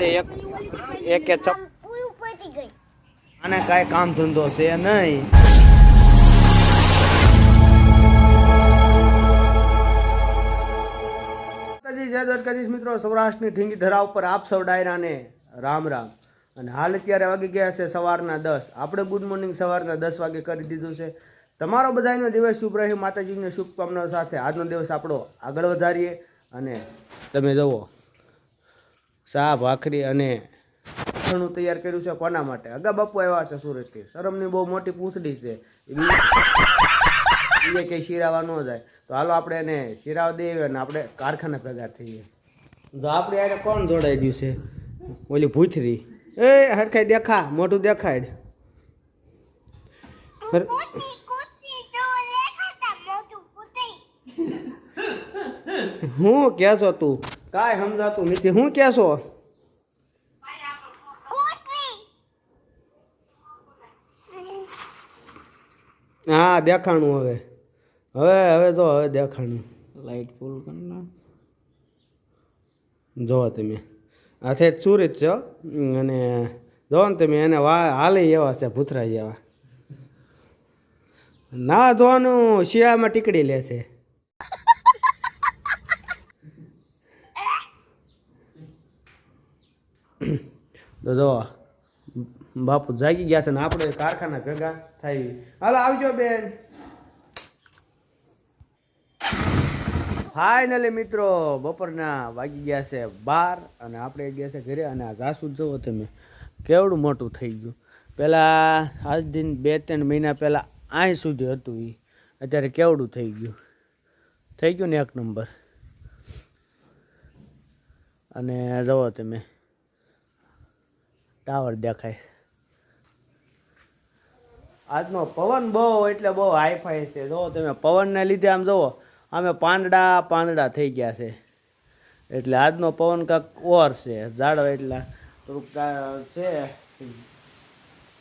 છે, એક એકે પતી ગઈ કાંઈ કામ ધંધો છે નહીં. જય દ્વારકાધીશ મિત્રો. સૌરાષ્ટ્રની ઢીંગી ધરા ઉપર આપ સૌ ડાયરાને રામ રામ. અને હાલ અત્યારે વાગી ગયા છે સવારના દસ. આપણે ગુડ મોર્નિંગ સવારના દસ વાગે કરી દીધું છે. તમારો બધાનો દિવસ શુભ રહે. માતાજીની શુભકામનાઓ સાથે આજનો દિવસ આપણો આગળ વધારીએ. અને તમે જુઓ ચા ભાખરી અને અથાણું તૈયાર કર્યું છે કોના માટે? અગા બાપુ આવ્યા છે સુરતથી. શરમની બહુ મોટી પૂંછડી છે. એ કંઈ શિરાવા ન જાય. તો હાલો આપણે એને શિરાવ દઈએ અને આપણે કારખાને ભેગા થઈએ. જો આપણે યારે કોણ જોડાઈ ગયું છે? ઓલી ભૂથરી. એ હરખાઈ દેખા મોઢું દેખાડ. હું તું તો? કાંઈ સમજાતું નથી. હું કહેશો છો? હા દેખાણું હવે. હવે હવે જો હવે દેખાણું. લાઈટ ફૂલ કરી જો તમે. આ છે ચૂરી છે. અને જો ને તમે એને વા હાલે એવા છે ભૂતરા જેવા ના જોવાનું શિયાળામાં ટીકડી લેશે તો જો, બાપુ જાગી ગયા છે ને આપણે કારખાના ભેગા થાય. હાલો, આવજો બેન. ફાઇનલી મિત્રો, બપોરના વાગી ગયા છે બાર અને આપણે ગયા છે ઘરે અને આ જાસૂદ જુઓ તમે. કેવડું મોટું થઈ ગયું. પહેલાં આજ દિન બે ત્રણ મહિના પહેલાં અહીં સુધી હતું એ અત્યારે કેવડું થઈ ગયું. થઈ ગયું ને એક નંબર. અને જુઓ તમે. ટાવર દેખાય. આજનો પવન બહુ એટલે બહુ હાઈફાઈ છે. જો તમે પવનને લીધે આમ જુઓ, અમે પાંદડા પાંદડા થઈ ગયા છે. એટલે આજનો પવન કાંક ઓર છે ઝાડો એટલા. થોડુંક છે.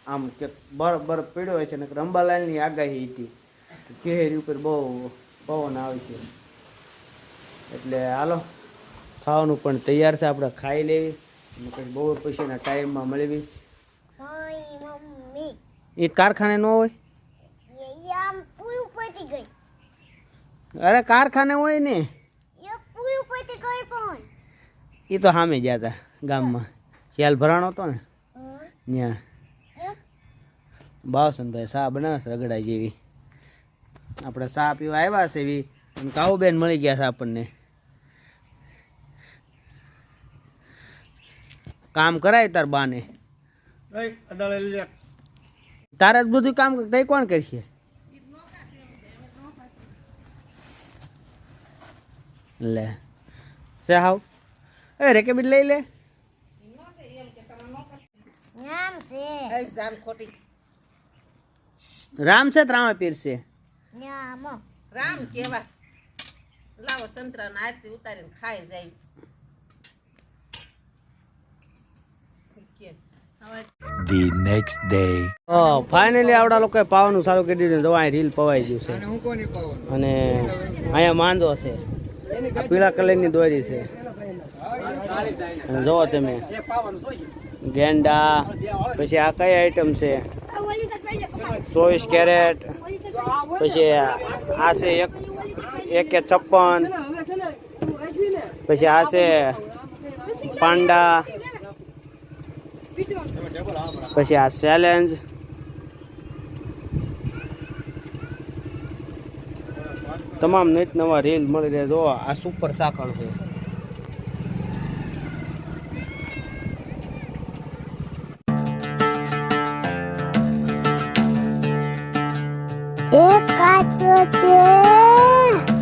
આમ કે બરફ બરફ પડ્યો હોય છે ને રંબાલાલની આગાહી હતી. કે ઉપર બહુ પવન આવે છે. એટલે હાલો, ખાવાનું પણ તૈયાર છે, આપણે ખાઈ લેવી. પછી બહુ પછીના ટાઈમમાં મળવી. એ કારખાને ન હોય? એ આમ પૂરું પતી ગઈ. અરે કારખાને હોય ને. એ પૂરું પતી ગઈ પણ. એ તો સામે ગયા હતા ગામમાં. ખ્યાલ ભરાણો હતો ને. ત્યાં એમ? બાવસનભાઈ સા બનાવે છે રગડા જેવી. આપણે સા પીવા આવ્યા છે એવી. કાઉ બેન મળી ગયા છે આપણને. કામ કરાય તાર બાને. તારે જ બધું કામ તઈ કોણ કરશે? લે. સે હાવ. એ રેકેબીટ લઈ લે. રામ છે ત્રામા પીર છે. રામ કેવા. લાવો સંતરા ના ઉતારી ઉતારીને ખાઈ જાય. The next day. ફાઇનલી આવડા લોકોએ પાવાનું ચાલુ કરી દીધું તો અહીં રીલ પવાઈ ગયું છે. અને અહીંયા માંદો છે. આ પીળા કલરની દોરી છે. અને જોવો તમે. ગેંડા પછી આ કઈ આઈટમ છે? ચોવીસ કેરેટ પછી આ છે એક એક કે છપ્પન પછી આ છે પાંડા પછી આ ચેલેન્જ તમામ નીત નવા રીલ મળી રહે. જો, આ સુપર સાકળ છે. એક કાટો છે.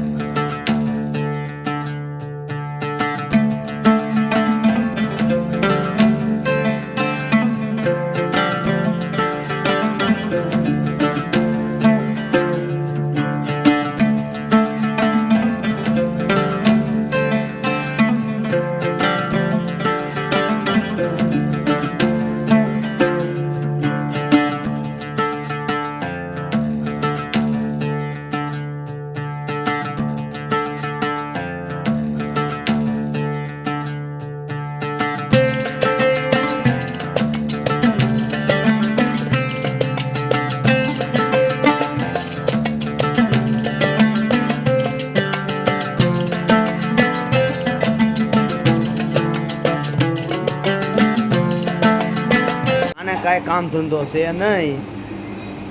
કાંઈ કામ ધંધો છે નહીં.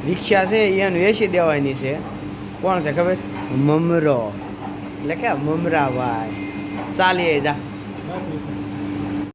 રિક્ષા છે, એને વેચી દેવાની છે. કોણ છે ખબર? મમરો. એટલે કે મમરા ભાઈ ચાલીએ જા.